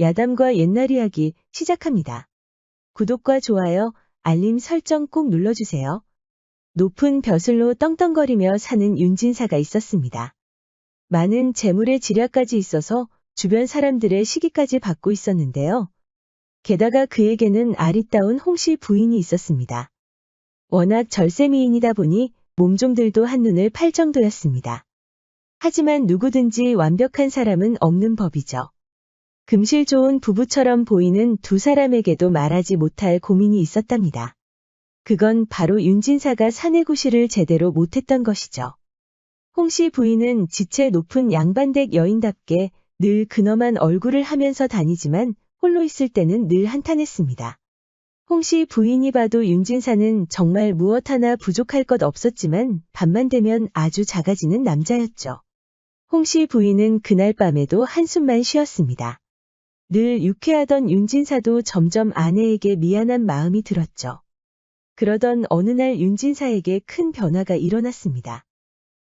야담과 옛날 이야기 시작합니다. 구독과 좋아요, 알림 설정 꼭 눌러주세요. 높은 벼슬로 떵떵거리며 사는 윤진사가 있었습니다. 많은 재물의 지략까지 있어서 주변 사람들의 시기까지 받고 있었는데요. 게다가 그에게는 아리따운 홍씨 부인이 있었습니다. 워낙 절세미인이다 보니 몸종들도 한눈을 팔 정도였습니다. 하지만 누구든지 완벽한 사람은 없는 법이죠. 금실 좋은 부부처럼 보이는 두 사람에게도 말하지 못할 고민이 있었답니다. 그건 바로 윤진사가 사내구실을 제대로 못했던 것이죠. 홍씨 부인은 지체 높은 양반댁 여인답게 늘 근엄한 얼굴을 하면서 다니지만 홀로 있을 때는 늘 한탄했습니다. 홍씨 부인이 봐도 윤진사는 정말 무엇 하나 부족할 것 없었지만 밤만 되면 아주 작아지는 남자였죠. 홍씨 부인은 그날 밤에도 한숨만 쉬었습니다. 늘 유쾌하던 윤진사도 점점 아내에게 미안한 마음이 들었죠. 그러던 어느 날 윤진사에게 큰 변화가 일어났습니다.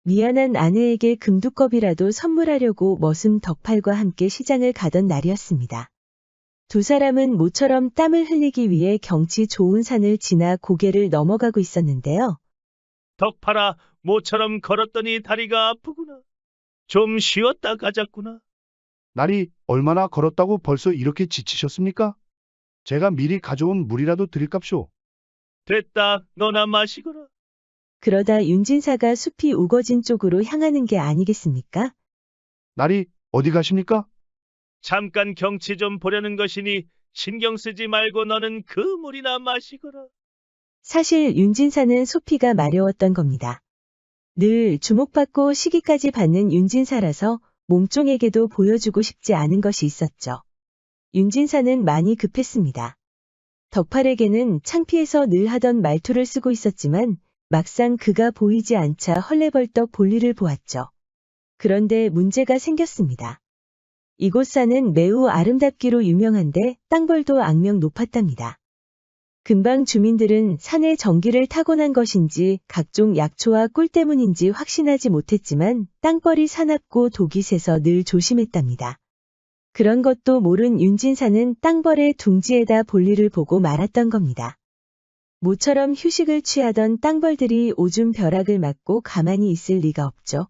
미안한 아내에게 금두껍이라도 선물하려고 머슴 덕팔과 함께 시장을 가던 날이었습니다. 두 사람은 모처럼 땀을 흘리기 위해 경치 좋은 산을 지나 고개를 넘어가고 있었는데요. 덕파라 모처럼 걸었더니 다리가 아프구나. 좀 쉬었다 가자꾸나. 날이 얼마나 걸었다고 벌써 이렇게 지치셨습니까? 제가 미리 가져온 물이라도 드릴값쇼. 됐다 너나 마시거라. 그러다 윤진사가 숲이 우거진 쪽으로 향하는 게 아니겠습니까? 날이 어디 가십니까? 잠깐 경치 좀 보려는 것이니 신경 쓰지 말고 너는 그 물이나 마시거라. 사실 윤진사는 소피가 마려웠던 겁니다. 늘 주목받고 시기까지 받는 윤진사라서 몸종에게도 보여주고 싶지 않은 것이 있었죠. 윤진사는 많이 급했습니다. 덕팔에게는 창피해서 늘 하던 말투를 쓰고 있었지만 막상 그가 보이지 않자 헐레벌떡 볼일을 보았죠. 그런데 문제가 생겼습니다. 이곳 산은 매우 아름답기로 유명한데 땅벌도 악명 높았답니다. 근방 주민들은 산의 전기를 타고난 것인지 각종 약초와 꿀 때문인지 확신하지 못했지만 땅벌이 사납고 독이 새서 늘 조심했답니다. 그런 것도 모른 윤진사는 땅벌의 둥지에다 볼일을 보고 말았던 겁니다. 모처럼 휴식을 취하던 땅벌들이 오줌 벼락을 맞고 가만히 있을 리가 없죠.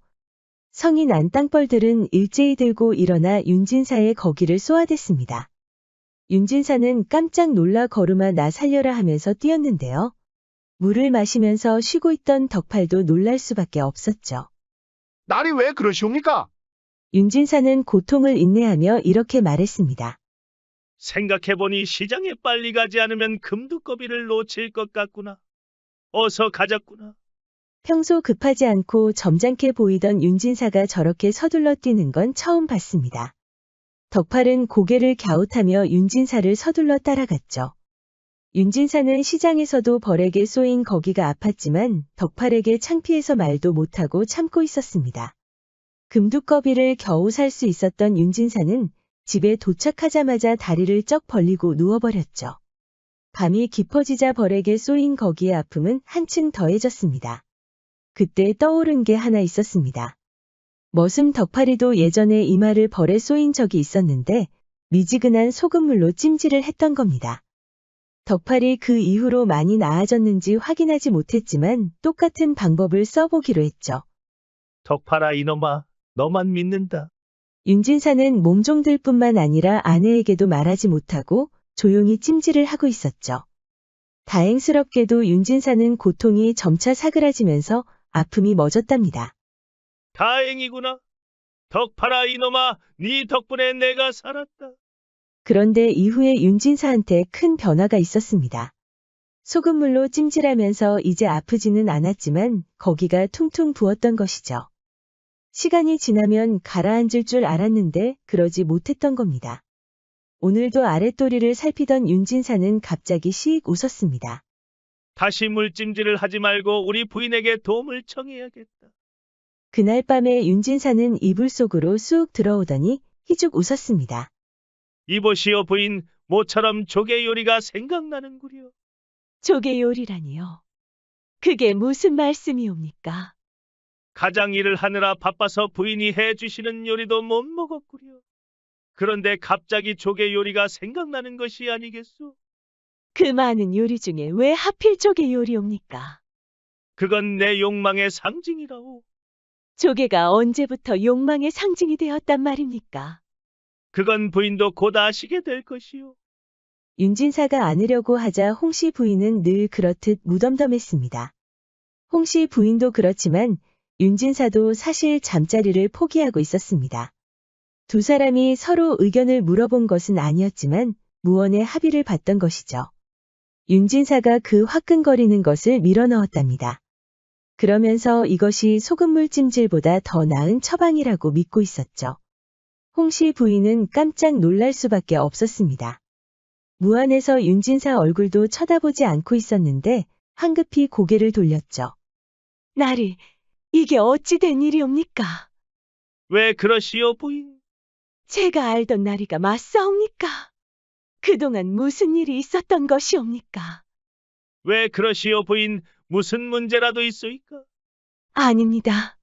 성이 난 땅벌들은 일제히 들고 일어나 윤진사의 거기를 쏘아댔습니다. 윤진사는 깜짝 놀라 걸음아 나 살려라 하면서 뛰었는데요. 물을 마시면서 쉬고 있던 덕팔도 놀랄 수밖에 없었죠. 날이 왜 그러시옵니까? 윤진사는 고통을 인내하며 이렇게 말했습니다. 생각해보니 시장에 빨리 가지 않으면 금두꺼비를 놓칠 것 같구나. 어서 가자꾸나. 평소 급하지 않고 점잖게 보이던 윤진사가 저렇게 서둘러 뛰는 건 처음 봤습니다. 덕팔은 고개를 갸웃하며 윤진사를 서둘러 따라갔죠. 윤진사는 시장에서도 벌에게 쏘인 거기가 아팠지만 덕팔에게 창피해서 말도 못하고 참고 있었습니다. 금두꺼비를 겨우 살 수 있었던 윤진사는 집에 도착하자마자 다리를 쩍 벌리고 누워버렸죠. 밤이 깊어지자 벌에게 쏘인 거기의 아픔은 한층 더해졌습니다. 그때 떠오른 게 하나 있었습니다. 머슴 덕파리도 예전에 이마를 벌에 쏘인 적이 있었는데 미지근한 소금물로 찜질을 했던 겁니다. 덕팔이 그 이후로 많이 나아졌는지 확인하지 못했지만 똑같은 방법을 써보기로 했죠. 덕파라 이놈아 너만 믿는다. 윤진사는 몸종들 뿐만 아니라 아내에게도 말하지 못하고 조용히 찜질을 하고 있었죠. 다행스럽게도 윤진사는 고통이 점차 사그라지면서 아픔이 멎었답니다. 다행이구나. 덕파라 이놈아 네 덕분에 내가 살았다. 그런데 이후에 윤진사한테 큰 변화가 있었습니다. 소금물로 찜질하면서 이제 아프지는 않았지만 거기가 퉁퉁 부었던 것이죠. 시간이 지나면 가라앉을 줄 알았는데 그러지 못했던 겁니다. 오늘도 아랫도리를 살피던 윤진사는 갑자기 씩 웃었습니다. 다시 물찜질을 하지 말고 우리 부인에게 도움을 청해야겠다. 그날 밤에 윤진사는 이불 속으로 쑥 들어오더니 희죽 웃었습니다. 이보시오 부인 모처럼 조개 요리가 생각나는구려. 조개 요리라니요. 그게 무슨 말씀이옵니까? 가장 일을 하느라 바빠서 부인이 해주시는 요리도 못 먹었구려. 그런데 갑자기 조개 요리가 생각나는 것이 아니겠소? 그 많은 요리 중에 왜 하필 조개 요리옵니까? 그건 내 욕망의 상징이라오. 조개가 언제부터 욕망의 상징이 되었단 말입니까? 그건 부인도 곧 아시게 될 것이오. 윤진사가 안으려고 하자 홍씨 부인은 늘 그렇듯 무덤덤했습니다. 홍씨 부인도 그렇지만 윤진사도 사실 잠자리를 포기하고 있었습니다. 두 사람이 서로 의견을 물어본 것은 아니었지만 무언의 합의를 봤던 것이죠. 윤진사가 그 화끈거리는 것을 밀어넣었답니다. 그러면서 이것이 소금물 찜질보다 더 나은 처방이라고 믿고 있었죠. 홍씨 부인은 깜짝 놀랄 수밖에 없었습니다. 무안에서 윤진사 얼굴도 쳐다보지 않고 있었는데 황급히 고개를 돌렸죠. 나리, 이게 어찌 된 일이옵니까? 왜 그러시오, 부인? 제가 알던 나리가 맞사옵니까? 그동안 무슨 일이 있었던 것이옵니까? 왜 그러시오, 부인? 무슨 문제라도 있소이까? 아닙니다.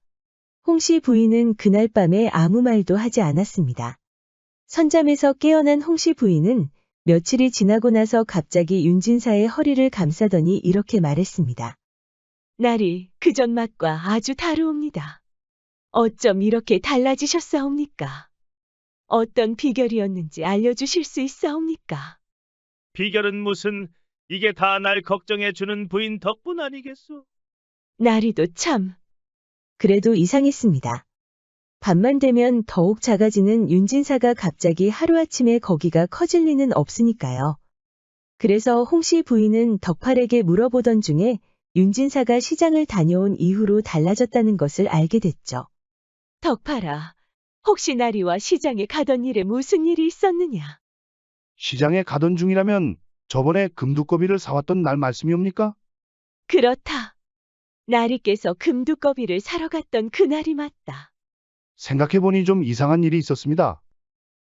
홍씨 부인은 그날 밤에 아무 말도 하지 않았습니다. 선잠에서 깨어난 홍씨 부인은 며칠이 지나고 나서 갑자기 윤진사의 허리를 감싸더니 이렇게 말했습니다. 날이 그전 맛과 아주 다르옵니다. 어쩜 이렇게 달라지셨사옵니까? 어떤 비결이었는지 알려주실 수 있사옵니까? 비결은 무슨 이게 다 날 걱정해 주는 부인 덕분 아니겠소? 나리도 참. 그래도 이상했습니다. 밤만 되면 더욱 작아지는 윤진사가 갑자기 하루아침에 거기가 커질 리는 없으니까요. 그래서 홍씨 부인은 덕팔에게 물어보던 중에 윤진사가 시장을 다녀온 이후로 달라졌다는 것을 알게 됐죠. 덕팔아, 혹시 나리와 시장에 가던 일에 무슨 일이 있었느냐? 시장에 가던 중이라면 저번에 금두꺼비를 사왔던 날 말씀이옵니까? 그렇다. 나리께서 금두꺼비를 사러 갔던 그날이 맞다. 생각해보니 좀 이상한 일이 있었습니다.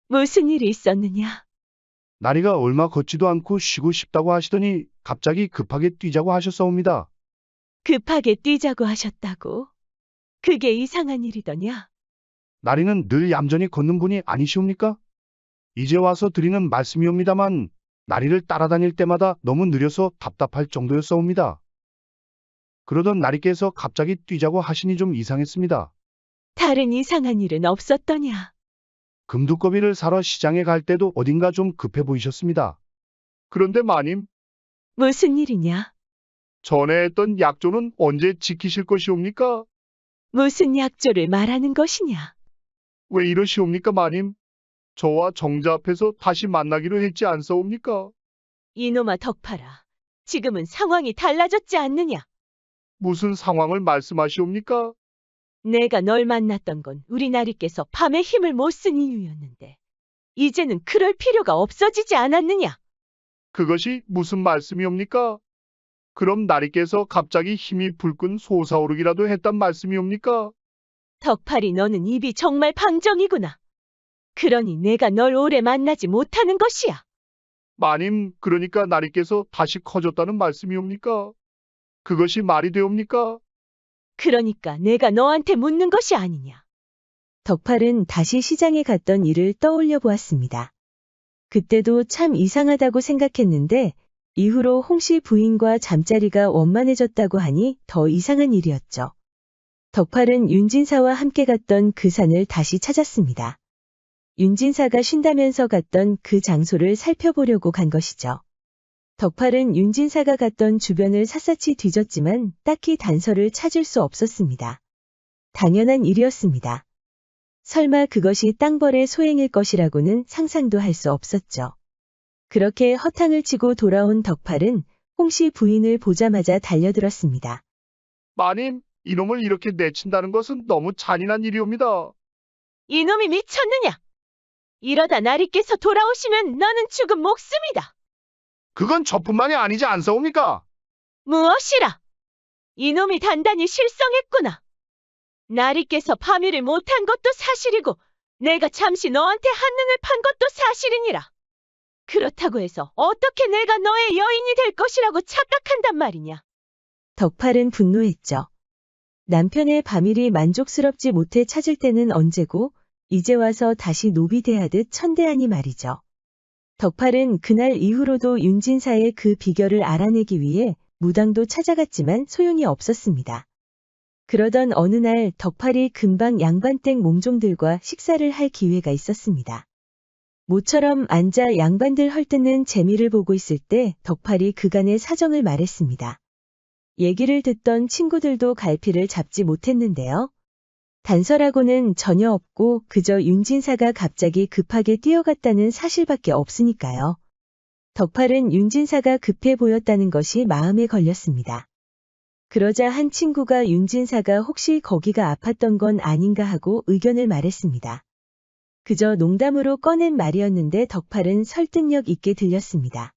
무슨 일이 있었느냐? 나리가 얼마 걷지도 않고 쉬고 싶다고 하시더니 갑자기 급하게 뛰자고 하셨사옵니다. 급하게 뛰자고 하셨다고? 그게 이상한 일이더냐? 나리는 늘 얌전히 걷는 분이 아니시옵니까? 이제 와서 드리는 말씀이옵니다만 나리를 따라다닐 때마다 너무 느려서 답답할 정도였사옵니다. 그러던 나리께서 갑자기 뛰자고 하시니 좀 이상했습니다. 다른 이상한 일은 없었더냐? 금두꺼비를 사러 시장에 갈 때도 어딘가 좀 급해 보이셨습니다. 그런데 마님, 무슨 일이냐? 전에 했던 약조는 언제 지키실 것이옵니까? 무슨 약조를 말하는 것이냐? 왜 이러시옵니까, 마님? 저와 정자 앞에서 다시 만나기로 했지 않사옵니까? 이놈아 덕파라. 지금은 상황이 달라졌지 않느냐? 무슨 상황을 말씀하시옵니까? 내가 널 만났던 건 우리 나리께서 밤에 힘을 못 쓴 이유였는데 이제는 그럴 필요가 없어지지 않았느냐? 그것이 무슨 말씀이옵니까? 그럼 나리께서 갑자기 힘이 불끈 솟아오르기라도 했단 말씀이옵니까? 덕팔이 너는 입이 정말 방정이구나. 그러니 내가 널 오래 만나지 못하는 것이야. 마님, 그러니까 나리께서 다시 커졌다는 말씀이옵니까? 그것이 말이 되옵니까? 그러니까 내가 너한테 묻는 것이 아니냐. 덕팔은 다시 시장에 갔던 일을 떠올려 보았습니다. 그때도 참 이상하다고 생각했는데 이후로 홍씨 부인과 잠자리가 원만해졌다고 하니 더 이상한 일이었죠. 덕팔은 윤진사와 함께 갔던 그 산을 다시 찾았습니다. 윤진사가 쉰다면서 갔던 그 장소를 살펴보려고 간 것이죠. 덕팔은 윤진사가 갔던 주변을 샅샅이 뒤졌지만 딱히 단서를 찾을 수 없었습니다. 당연한 일이었습니다. 설마 그것이 땅벌의 소행일 것이라고는 상상도 할 수 없었죠. 그렇게 허탕을 치고 돌아온 덕팔은 홍씨 부인을 보자마자 달려들었습니다. 마님, 이놈을 이렇게 내친다는 것은 너무 잔인한 일이옵니다. 이놈이 미쳤느냐? 이러다 나리께서 돌아오시면 너는 죽은 목숨이다. 그건 저뿐만이 아니지 않사옵니까? 무엇이라? 이놈이 단단히 실성했구나. 나리께서 파미를 못한 것도 사실이고 내가 잠시 너한테 한눈을 판 것도 사실이니라. 그렇다고 해서 어떻게 내가 너의 여인이 될 것이라고 착각한단 말이냐. 덕팔은 분노했죠. 남편의 바밀이 만족스럽지 못해 찾을 때는 언제고 이제 와서 다시 노비 대하듯 천대하니 말이죠. 덕팔은 그날 이후로도 윤진사의 그 비결을 알아내기 위해 무당도 찾아갔지만 소용이 없었습니다. 그러던 어느 날 덕팔이 금방 양반댁 몸종들과 식사를 할 기회가 있었습니다. 모처럼 앉아 양반들 헐뜯는 재미를 보고 있을 때 덕팔이 그간의 사정을 말했습니다. 얘기를 듣던 친구들도 갈피를 잡지 못했는데요. 단서라고는 전혀 없고 그저 윤진사가 갑자기 급하게 뛰어갔다는 사실밖에 없으니까요. 덕팔은 윤진사가 급해 보였다는 것이 마음에 걸렸습니다. 그러자 한 친구가 윤진사가 혹시 거기가 아팠던 건 아닌가 하고 의견을 말했습니다. 그저 농담으로 꺼낸 말이었는데 덕팔은 설득력 있게 들렸습니다.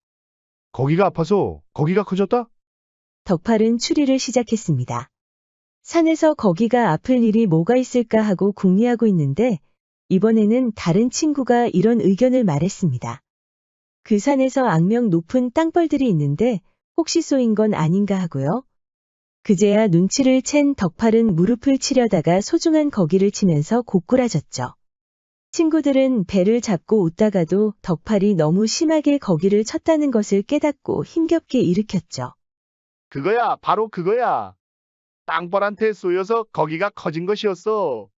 거기가 아파서 거기가 커졌다? 덕팔은 추리를 시작했습니다. 산에서 거기가 아플 일이 뭐가 있을까 하고 궁리하고 있는데 이번에는 다른 친구가 이런 의견을 말했습니다. 그 산에서 악명 높은 땅벌들이 있는데 혹시 쏘인 건 아닌가 하고요. 그제야 눈치를 챈 덕팔은 무릎을 치려다가 소중한 거기를 치면서 고꾸라졌죠. 친구들은 배를 잡고 웃다가도 덕팔이 너무 심하게 거기를 쳤다는 것을 깨닫고 힘겹게 일으켰죠. 그거야, 바로 그거야. 땅벌한테 쏘여서 거기가 커진 것이었어.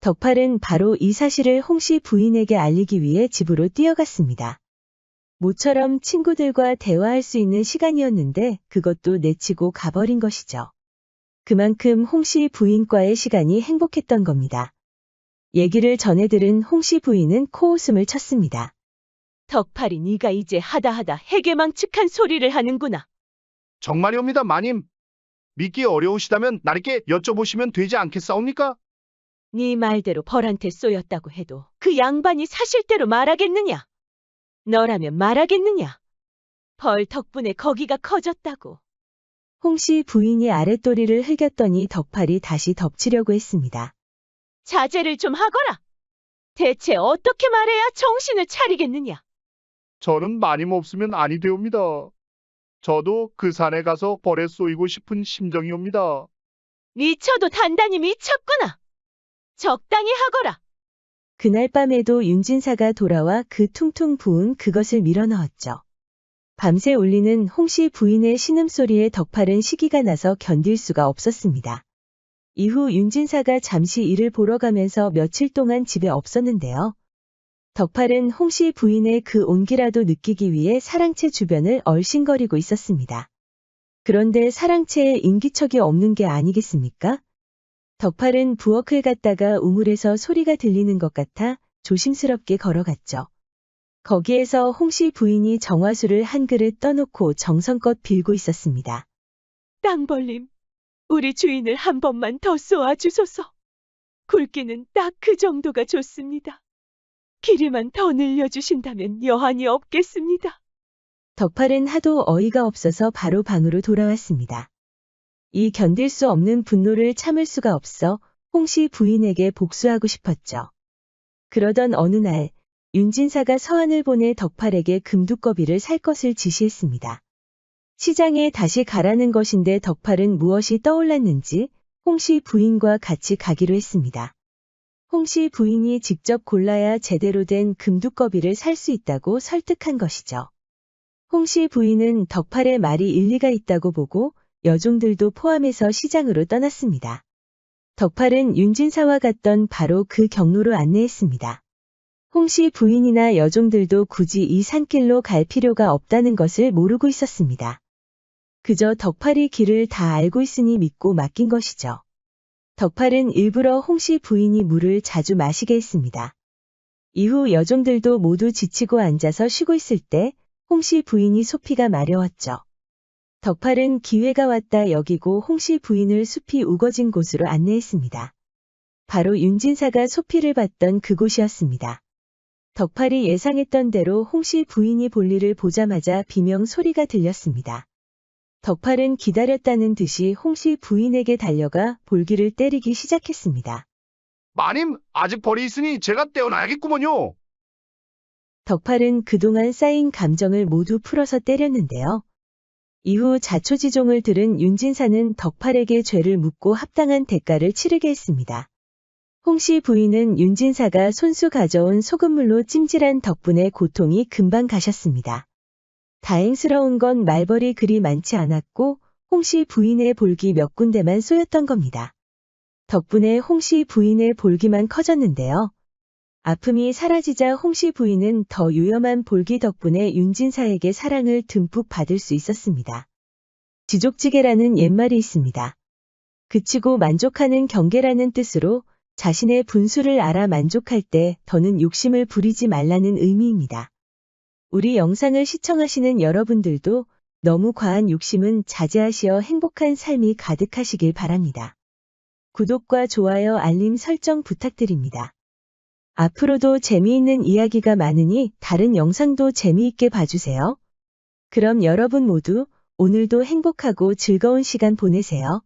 덕팔은 바로 이 사실을 홍씨 부인에게 알리기 위해 집으로 뛰어갔습니다. 모처럼 친구들과 대화할 수 있는 시간이었는데 그것도 내치고 가버린 것이죠. 그만큼 홍씨 부인과의 시간이 행복했던 겁니다. 얘기를 전해 들은 홍씨 부인은 코웃음을 쳤습니다. 덕팔이 네가 이제 하다하다 해괴망측한 소리를 하는구나. 정말이옵니다, 마님. 믿기 어려우시다면 나리께 여쭤보시면 되지 않겠사옵니까? 네 말대로 벌한테 쏘였다고 해도 그 양반이 사실대로 말하겠느냐? 너라면 말하겠느냐? 벌 덕분에 거기가 커졌다고. 홍씨 부인이 아랫도리를 흘겼더니 덕팔이 다시 덮치려고 했습니다. 자제를 좀 하거라. 대체 어떻게 말해야 정신을 차리겠느냐? 저는 마님 없으면 아니 되옵니다. 저도 그 산에 가서 벌에 쏘이고 싶은 심정이 옵니다. 미쳐도 단단히 미쳤구나. 적당히 하거라. 그날 밤에도 윤진사가 돌아와 그 퉁퉁 부은 그것을 밀어넣었죠. 밤새 울리는 홍씨 부인의 신음소리에 덕팔은 시기가 나서 견딜 수가 없었습니다. 이후 윤진사가 잠시 일을 보러 가면서 며칠 동안 집에 없었는데요. 덕팔은 홍씨 부인의 그 온기라도 느끼기 위해 사랑채 주변을 얼씬거리고 있었습니다. 그런데 사랑채에 인기척이 없는 게 아니겠습니까? 덕팔은 부엌을 갔다가 우물에서 소리가 들리는 것 같아 조심스럽게 걸어갔죠. 거기에서 홍씨 부인이 정화수를 한 그릇 떠놓고 정성껏 빌고 있었습니다. 땅벌님, 우리 주인을 한 번만 더 쏘아 주소서. 굵기는 딱 그 정도가 좋습니다. 길이만 더 늘려주신다면 여한이 없겠습니다. 덕팔은 하도 어이가 없어서 바로 방으로 돌아왔습니다. 이 견딜 수 없는 분노를 참을 수가 없어 홍씨 부인에게 복수하고 싶었죠. 그러던 어느 날 윤진사가 서한을 보내 덕팔에게 금두꺼비를 살 것을 지시했습니다. 시장에 다시 가라는 것인데 덕팔은 무엇이 떠올랐는지 홍씨 부인과 같이 가기로 했습니다. 홍씨 부인이 직접 골라야 제대로 된 금두꺼비를 살 수 있다고 설득한 것이죠. 홍씨 부인은 덕팔의 말이 일리가 있다고 보고 여종들도 포함해서 시장으로 떠났습니다. 덕팔은 윤진사와 갔던 바로 그 경로로 안내했습니다. 홍씨 부인이나 여종들도 굳이 이 산길로 갈 필요가 없다는 것을 모르고 있었습니다. 그저 덕팔이 길을 다 알고 있으니 믿고 맡긴 것이죠. 덕팔은 일부러 홍씨 부인이 물을 자주 마시게 했습니다. 이후 여종들도 모두 지치고 앉아서 쉬고 있을 때 홍씨 부인이 소피가 마려웠죠. 덕팔은 기회가 왔다 여기고 홍씨 부인을 숲이 우거진 곳으로 안내했습니다. 바로 윤진사가 소피를 봤던 그곳이었습니다. 덕팔이 예상했던 대로 홍씨 부인이 볼일을 보자마자 비명 소리가 들렸습니다. 덕팔은 기다렸다는 듯이 홍씨 부인에게 달려가 볼기를 때리기 시작했습니다. 마님, 아직 벌이 있으니 제가 떼어놔야겠구먼요. 덕팔은 그동안 쌓인 감정을 모두 풀어서 때렸는데요. 이후 자초지종을 들은 윤진사는 덕팔에게 죄를 묻고 합당한 대가를 치르게 했습니다. 홍씨 부인은 윤진사가 손수 가져온 소금물로 찜질한 덕분에 고통이 금방 가셨습니다. 다행스러운 건 말벌이 그리 많지 않았고 홍씨 부인의 볼기 몇 군데만 쏘였던 겁니다. 덕분에 홍씨 부인의 볼기만 커졌는데요. 아픔이 사라지자 홍씨 부인은 더 유염한 볼기 덕분에 윤진사에게 사랑을 듬뿍 받을 수 있었습니다. 지족지게라는 옛말이 있습니다. 그치고 만족하는 경계라는 뜻으로 자신의 분수를 알아 만족할 때 더는 욕심을 부리지 말라는 의미입니다. 우리 영상을 시청하시는 여러분들도 너무 과한 욕심은 자제하시어 행복한 삶이 가득하시길 바랍니다. 구독과 좋아요 알림 설정 부탁드립니다. 앞으로도 재미있는 이야기가 많으니 다른 영상도 재미있게 봐주세요. 그럼 여러분 모두 오늘도 행복하고 즐거운 시간 보내세요.